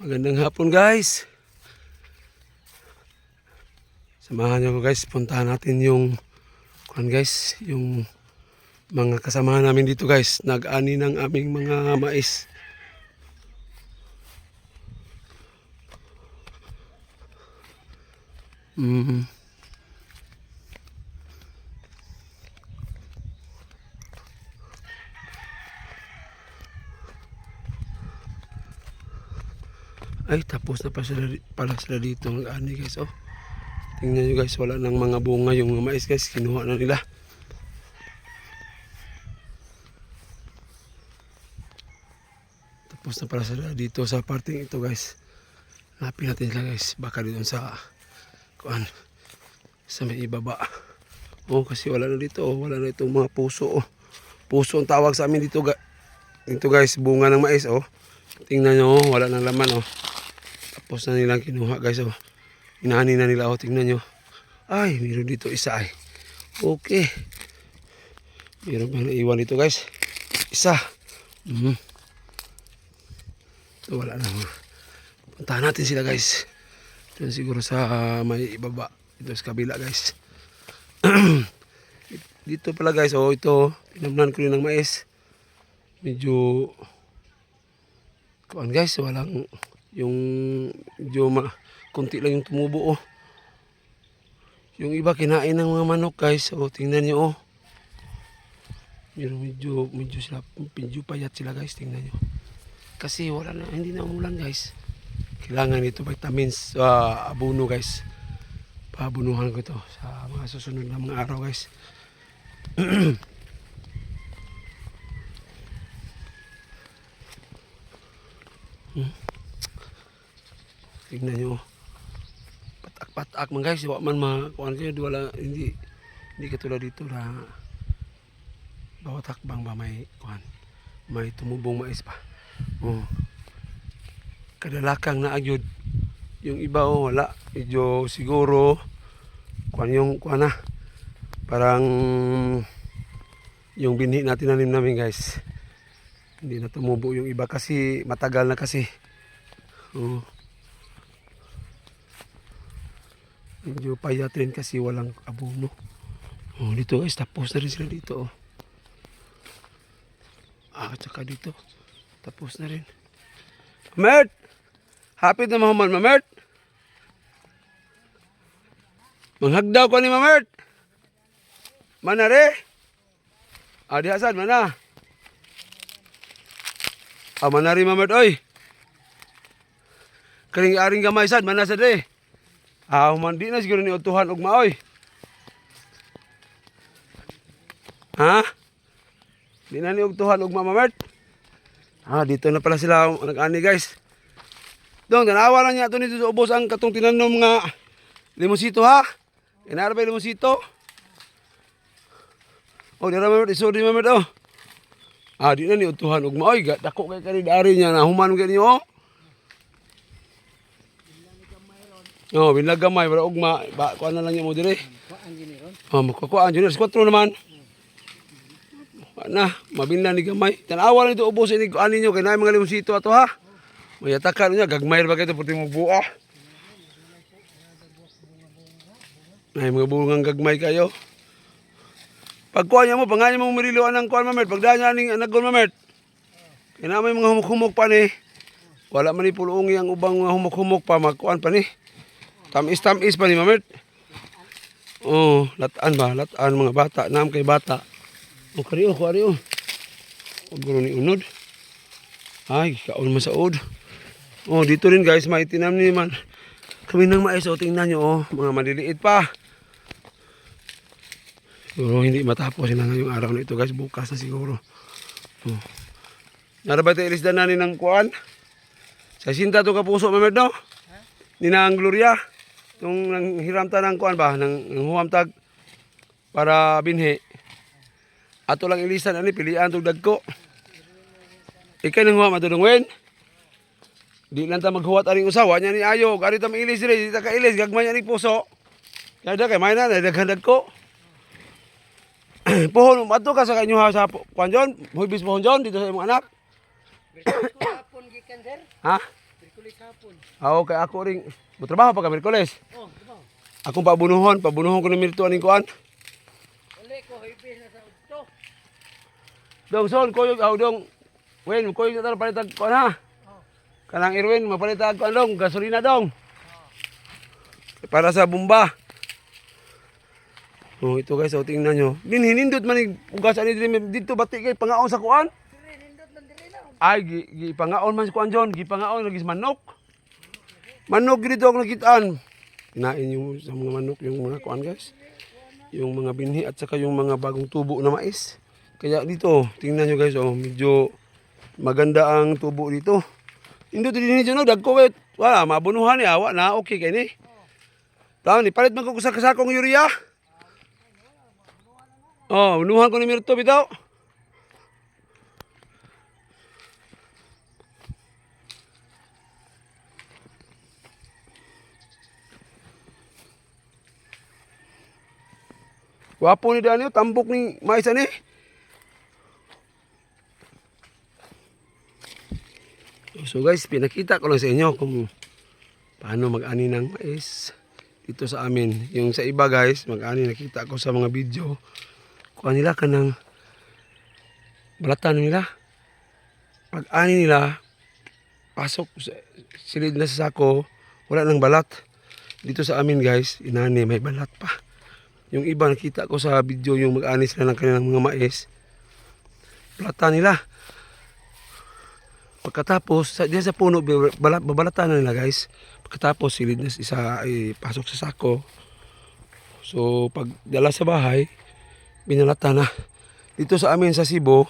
Magandang hapon guys. Samahan niyo ko guys, puntahan natin yung kuan guys, yung mga kasamahan namin dito guys, nag-ani ng aming mga mais. Mm. Ay, tapos na pa sila, pala sila dito ng ani guys. Oh. Tingnan nyo guys, wala nang mga bunga yung mais guys. Kinuha na nila. Tapos na pala sila dito sa parting ito guys. Hanapin natin sila guys. Baka dito sa kuan sa may ibaba. Oh, kasi wala na dito. Oh. Wala na itong mga puso. Oh. Puso ang tawag sa amin dito. ga- Dito guys, bunga ng mais. Oh. Tingnan nyo, oh. wala nang laman. Oh. Tapos na nilang kinuha guys. Oh. Inani na nila. Oh. Tingnan nyo. Ay, meron dito isa ay. Okay. Meron bang naiwan dito guys? Isa. Mhm. So, wala na. Puntahan natin sila guys. Na siguro sa ah, may ibaba. Ito sa kabila guys. dito pala guys. Oh, ito. Pinamnan ko rin ng mais. Medyo kuan guys, walang yung medyo ma, kunti lang yung tumubo oh. Yung iba kinain ng mga manok guys. Oh, tingnan niyo oh. Pero medyo medyo sila medyo payat sila guys, tingnan niyo. Kasi wala na hindi na umulan guys. Kailangan ito vitamins uh, abono guys. Pabunuhan ko to sa mga susunod na mga araw guys. Tingnan nyo. Patak-patak man guys. Wa man makuhan kayo. Wala, hindi, hindi katulad dito na bawat hakbang ba may kuhan. May tumubong mais pa. Oh. Kadalakang na agyod. Yung iba oh, wala. Medyo siguro kuhan yung kuhan na. Parang yung binhi natin nanim namin guys. Hindi na tumubo yung iba kasi matagal na kasi. Oh. Medyo payat rin kasi walang abono. Oh, dito guys, tapos na rin sila dito. Oh. Ah, tsaka dito. Tapos na rin. Mert! Happy na mahuman, Mamert! Manghagdaw ko ni Mamert! Manare! Ah, di hasan, mana? Ah, manari Mamert, oy! Karing aring gamay sad, mana sad eh. Ah, humandi na siguro ni utuhan og maoy. Ha? Di na ni utuhan og mamamert. Ah, dito na pala sila nag-ani guys. Dong, tanawa lang niya ito nito sa ubos ang katong tinanom nga limosito ha. Inara ba limosito? Oh, di na mamamert, iso di mamamert oh. Ah, di na ni utuhan og maoy. Dako kay kani niya na human kay niyo oh. Oh, binlagamay para ugma ba kuan na lang mo dire. Oh, magkukuan junior 4 naman. Na, mabinlan ni gamay. Tanawa lang ito ubos ini kuan ninyo kay naay mga limosito ato ha. Mayatakan niya gagmay ba kay puti mo buo. Ay mga bungang gagmay kayo. Pagkuha niya mo, panganyan mo marilo anang kuan mamet. Pagdaan niya aning anagon mamet. Kaya may mga humok-humok pa ni. Wala man ni pulungi ang ubang mga humok-humok pa. Magkuan pa ni. Tamis-tamis pa ni mamet. Oh, lataan ba? Lataan mga bata. Naam kay bata. Oh, kariyo, kariyo. Huwag ko ni unod. Ay, kaon masaod. Oh, dito rin guys, maitinam ni man. Kami nang mais, oh, tingnan nyo, oh, mga maliliit pa. Siguro hindi matapos sila ngayong araw na ito guys, bukas na siguro. Oh. Narabay tayo ilisdan na ni ng kuan. Sa sinta to kapuso, mamed no? Ni na ang Gloria. Itong nang hiramta ng kuan ba, nang, huwamtag para binhi. Ato lang ilisan ani pilian tug dagko. Ikay nang huwam ato wen. Di lang ta maghuwat aring usawa nya ni ayo, ari ta mailis dire, di ta ka ilis gagmay nya ni puso. Kada kay may na daghan dagko. pohon ato ka sa kanyo ha sa kuan jon, huibis pohon jon dito sa imong anak. Ha? Merkulis hapon. Ah, okay, ako ring. Mutrabaho pa ka Merkules. Oh, diba? Akong pabunuhon, pabunuhon ko ni Mirto aning kuan. Uli ko, hibis na sa ito. Dong son, kuyog aw dong. Wen, kuyog na tara palitag kuan ha. Oh. Kanang Irwin, mapalitag kuan dong, gasolina dong. Para sa bumba. Oh, ito guys, oh, tingnan nyo. Din hinindot man ni ugas ani dito dito bati kay pangaon sa kuan. Dire, nindot lang dire na. Ay, gi, gi pangaon man sa kuan John, gi pangaon lagi manok. Manok dito ako nakitaan. Kinain yung sa mga manok yung mga kuan guys. Yung mga binhi at saka yung mga bagong tubo na mais. Kaya dito, tingnan nyo guys, oh, medyo maganda ang tubo dito. Indot din ni no, dagko wet. Wala, mabunuhan ni awa na okay kay ni. Tama ni palit man ko sa kasakong urea. Oh, bunuhan ko ni Mirto bitaw. Wapo ni Daniel, tambok ni mais ani. So guys, pinakita ko lang sa inyo kung paano mag-ani ng mais dito sa amin. Yung sa iba guys, mag-ani nakita ko sa mga video. Kuha nila ka ng balatan nila. Pag-ani nila, pasok sa silid na sa sako, wala nang balat. Dito sa amin guys, inani may balat pa. Yung iba nakita ko sa video yung mag-ani sila ng kanilang mga mais. Balatan nila. Pagkatapos, sa, diyan sa puno, balat, babalatan na nila guys. Pagkatapos, silid na isa ay pasok sa sako. So, pag dala sa bahay, binalatan na. Dito sa amin sa Cebu,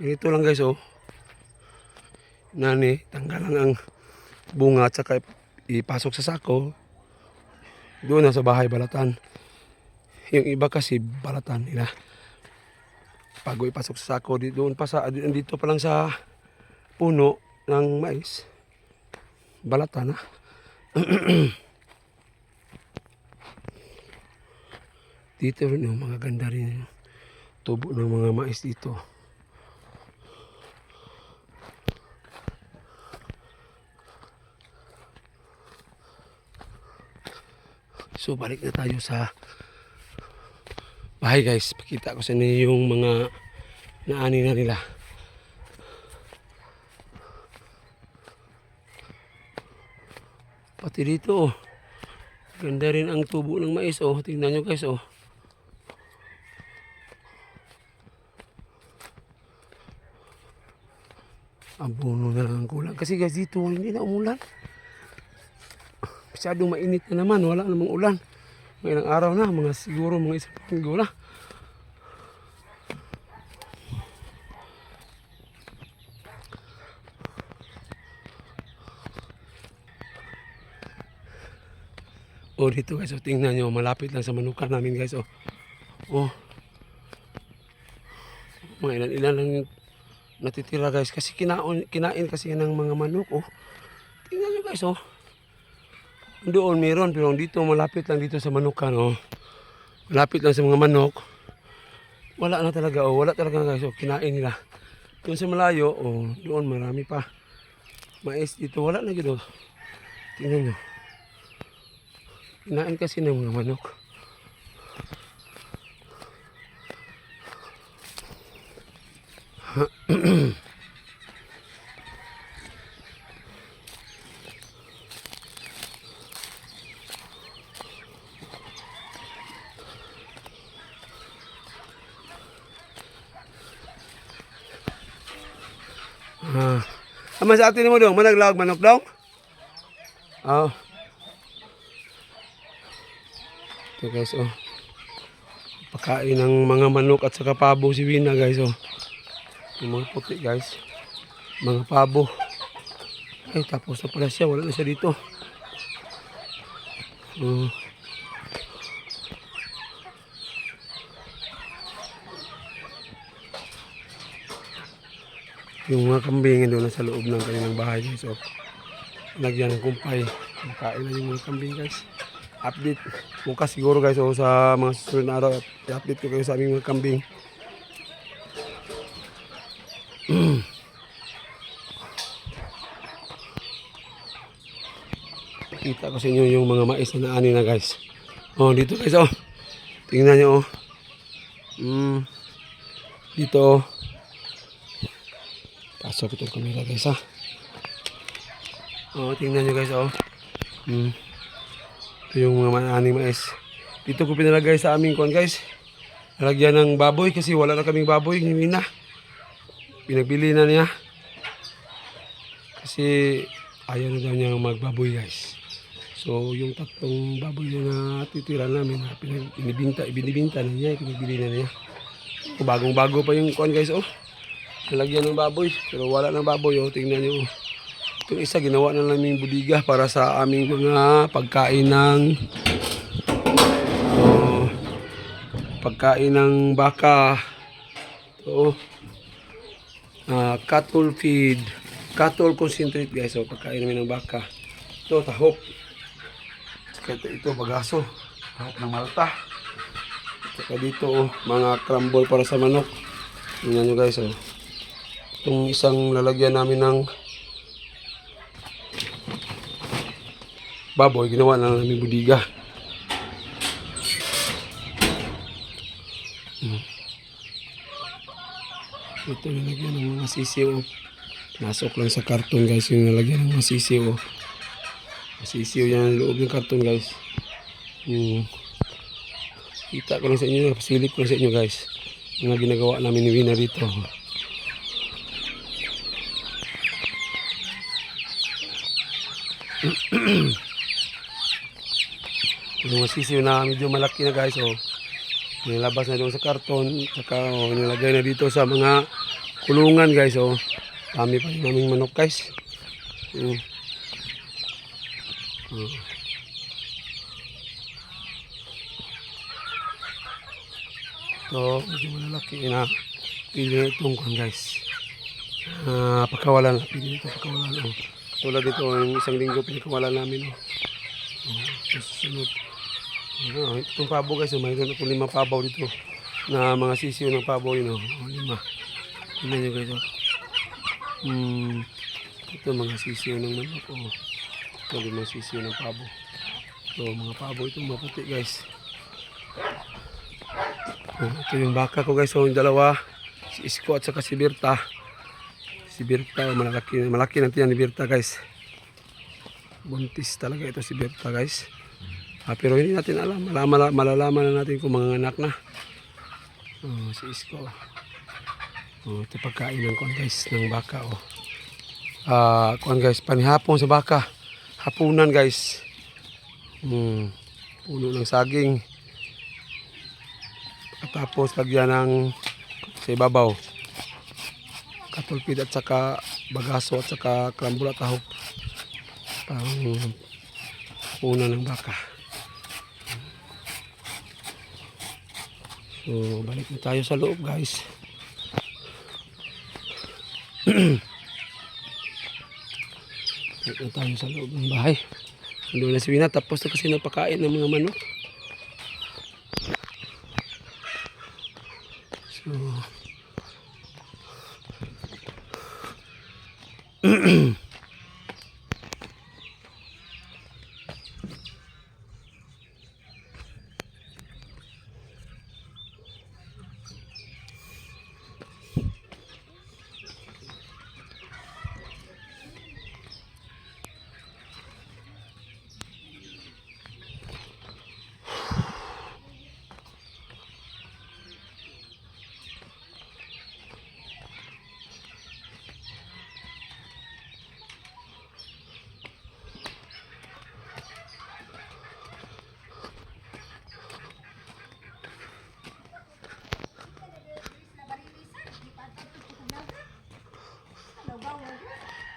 ganito lang guys oh. Nani, tanggal lang ang bunga at saka ipasok sa sako. Doon na sa bahay balatan. Yung iba kasi balatan nila. Bago ipasok sa sako, doon pa sa, dito pa lang sa puno ng mais. Balatan na. dito rin yung mga ganda rin tubo ng mga mais dito. So balik na tayo sa bahay guys. Pakita ko sa inyo yung mga naani na nila. Pati dito oh. Ganda rin ang tubo ng mais oh. Tingnan nyo guys oh. Abono na lang ang kulang. Kasi guys dito hindi na umulan. Masyadong mainit na naman. Wala namang ulan. Ngayong araw na. Mga siguro mga isang linggo na. Oh, dito guys, oh, tingnan nyo, malapit lang sa manukan namin guys, oh. Oh. Mga ilan, ilan lang yung natitira guys, kasi kinaon, kinain kasi yan ng mga manok, oh. Tingnan nyo guys, oh. Doon meron, pero dito, malapit lang dito sa manukan, oh. Malapit lang sa mga manok. Wala na talaga, oh. Wala talaga guys, oh. Kinain nila. Doon sa malayo, oh, doon marami pa. Mais dito, wala na dito. Tingnan nyo. Kinain kasi ng mga manok. Ah. Ama sa atin mo dong, managlag manok dong? Ah. Ito guys, oh. Pakain ng mga manok at saka pabo si Wina guys, oh. Yung mga puti guys. Mga pabo. Ay, tapos na pala siya. Wala na siya dito. Oh. Yung mga kambing doon sa loob ng kanilang bahay guys, oh. Lagyan ng kumpay. Makain na yung mga kambing guys update bukas siguro guys o sa mga susunod na araw i-update ko kayo sa aming mga kambing Kita ko sa inyo yung mga mais na naani na guys. Oh, dito guys oh. Tingnan nyo oh. Mm. Dito oh. Pasok itong kamera guys ha. Oh, tingnan nyo guys oh. Mm. Ito yung mga maaning mais. Dito ko pinalagay sa aming kon guys. Nalagyan ng baboy kasi wala na kaming baboy. Hindi na. Pinagbili na niya. Kasi ayaw na daw niya magbaboy guys. So yung tatlong baboy na titira namin na pinag- binibinta, binibinta na niya, pinagbili na niya. Bagong bago pa yung kon guys oh. Nalagyan ng baboy pero wala ng baboy oh. Tingnan niyo oh. Itong isa ginawa na namin budiga para sa aming mga pagkain ng oh, pagkain ng baka. Ito, ah cattle feed, cattle concentrate guys. So, pagkain namin ng baka. Ito, tahop. Saka ito, ito bagaso. Tahop ng malta. Saka dito, oh, mga crumble para sa manok. Tingnan nyo guys, oh. Itong isang lalagyan namin ng baboy, ginawa na namin budiga. Ito nilagyan ng mga sisiw. Nasok lang sa karton guys yung nilagyan ng mga sisiw. Sisiw yan ang loob ng karton guys. Hmm. Kita ko lang sa inyo, pasilip ko lang sa inyo guys. Mga ginagawa namin ni Wina dito. Yung sisiw na medyo malaki na guys. Oh. Nilabas na doon sa karton. Saka oh, nilagay na dito sa mga kulungan guys. Oh. Dami pa yung naming manok guys. Mm. Mm. So, medyo malalaki na pili na itong kwan guys. Ah, pagkawalan. Pili ito pagkawalan. Oh. Tulad dito, yung isang linggo pinakawalan namin. Oh. Oh, susunod. Ah, itong pabo guys, oh, mayroon ako lima pabaw dito na mga sisiyo ng pabo yun. Oh. Oh, lima. Tingnan nyo guys. Oh. Hmm, ito mga sisiyo ng manok. Oh. Ito limang sisiyo ng pabo. Ito mga pabo ito maputi guys. Oh, ito yung baka ko guys. So, yung dalawa. Si Isko at saka si Birta. Si Birta, malaki, malaki na tiyan ni Birta guys. Buntis talaga ito si Birta guys. Ah, pero hindi natin alam. Malalaman, malalaman na natin kung mga anak na. Oh, si Isko. Oh, ito pagkain ng kuwan guys, ng baka. Oh. Ah, kuwan guys, panihapon sa baka. Hapunan guys. Hmm, puno ng saging. Tapos lagyan ng sa ibabaw. Katulpid at saka bagaso at saka krambula tahop. Pang puno ng baka. So, balik na tayo sa loob, guys. balik na tayo sa loob ng bahay. Doon na si Wina, tapos na kasi napakain ng mga manok. So,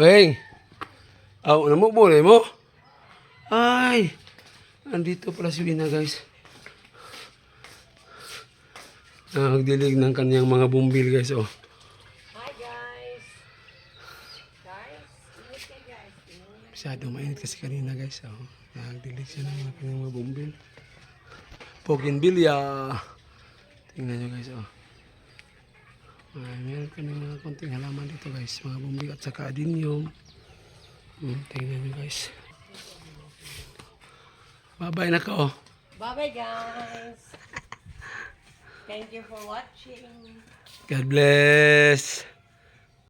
Weng. Aw, oh, namo mo mo? Ay. Andito pala si Wina, guys. Nagdilig ng kanyang mga bumbil, guys, oh. Hi guys. Guys, guys. Masyado mainit kasi kanina, guys, oh. Nagdilig siya ng mga kanyang mga bumbil. Bougainvillea. Tingnan nyo, guys, oh. Ay, meron kami mga konting halaman dito, guys. Mga bumbil at saka adinium. Hmm, tingnan nyo, guys. Bye-bye na ko. Bye-bye, guys. Thank you for watching. God bless.